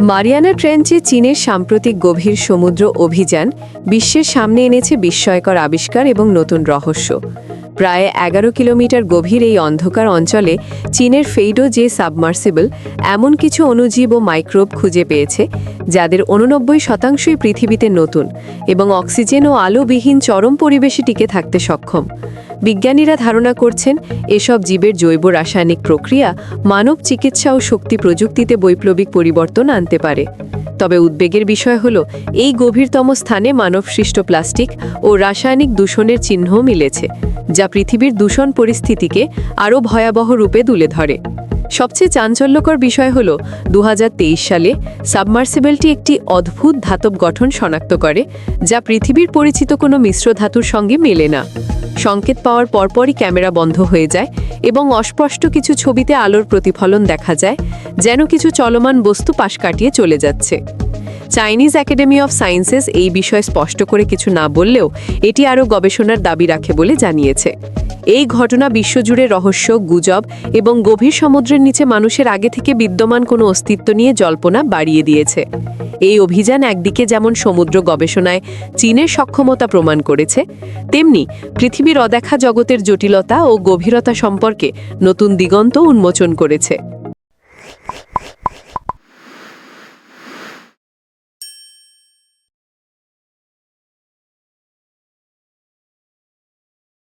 Mariana ট্রেঞ্চে চীনের সাম্প্রতিক গভীর সমুদ্র অভিযান বিশ্বের সামনে এনেছে বিস্ময়কর আবিষ্কার এবং নতুন রহস্য। প্রায় এগারো কিলোমিটার গভীর এই অন্ধকার অঞ্চলে চীনের ফেইডো যে সাবমার্সিবল এমন কিছু অণুজীব ও মাইক্রোব খুঁজে পেয়েছে, যাদের উননব্বই শতাংশই পৃথিবীতে নতুন এবং অক্সিজেন ও আলোবিহীন চরম পরিবেশে টিকে থাকতে সক্ষম। বিজ্ঞানীরা ধারণা করছেন, এসব জীবের জৈব রাসায়নিক প্রক্রিয়া মানব চিকিৎসা ও শক্তি প্রযুক্তিতে বৈপ্লবিক পরিবর্তন আনতে পারে। তবে উদ্বেগের বিষয় হল, এই গভীরতম স্থানে মানবসৃষ্ট প্লাস্টিক ও রাসায়নিক দূষণের চিহ্নও মিলেছে, যা পৃথিবীর দূষণ পরিস্থিতিকে আরও ভয়াবহ রূপে তুলে ধরে। সবচেয়ে চাঞ্চল্যকর বিষয় হল দু হাজার তেইশ সালে সাবমার্সিবলটি একটি অদ্ভুত ধাতব গঠন শনাক্ত করে, যা পৃথিবীর পরিচিত কোনো মিশ্র ধাতুর সঙ্গে মেলে না। সংকেত পাওয়ার পরপরই ক্যামেরা বন্ধ হয়ে যায় এবং অস্পষ্ট কিছু ছবিতে আলোর প্রতিফলন দেখা যায়, যেন কিছু চলমান বস্তু পাশ কাটিয়ে চলে যাচ্ছে। চাইনিজ একাডেমি অফ সায়েন্সেস এই বিষয়ে স্পষ্ট করে কিছু না বললেও এটি আরও গবেষণার দাবি রাখে বলে জানিয়েছে। এই ঘটনা বিশ্বজুড়ে রহস্য, গুজব এবং গভীর সমুদ্রের নিচে মানুষের আগে থেকে বিদ্যমান কোনো অস্তিত্ব নিয়ে জল্পনা বাড়িয়ে দিয়েছে। এই অভিযান একদিকে যেমন সমুদ্র গবেষণায় চীনের সক্ষমতা প্রমাণ করেছে, তেমনি পৃথিবীর অদেখা জগতের জটিলতা ও গভীরতা সম্পর্কে নতুন দিগন্ত উন্মোচন করেছে।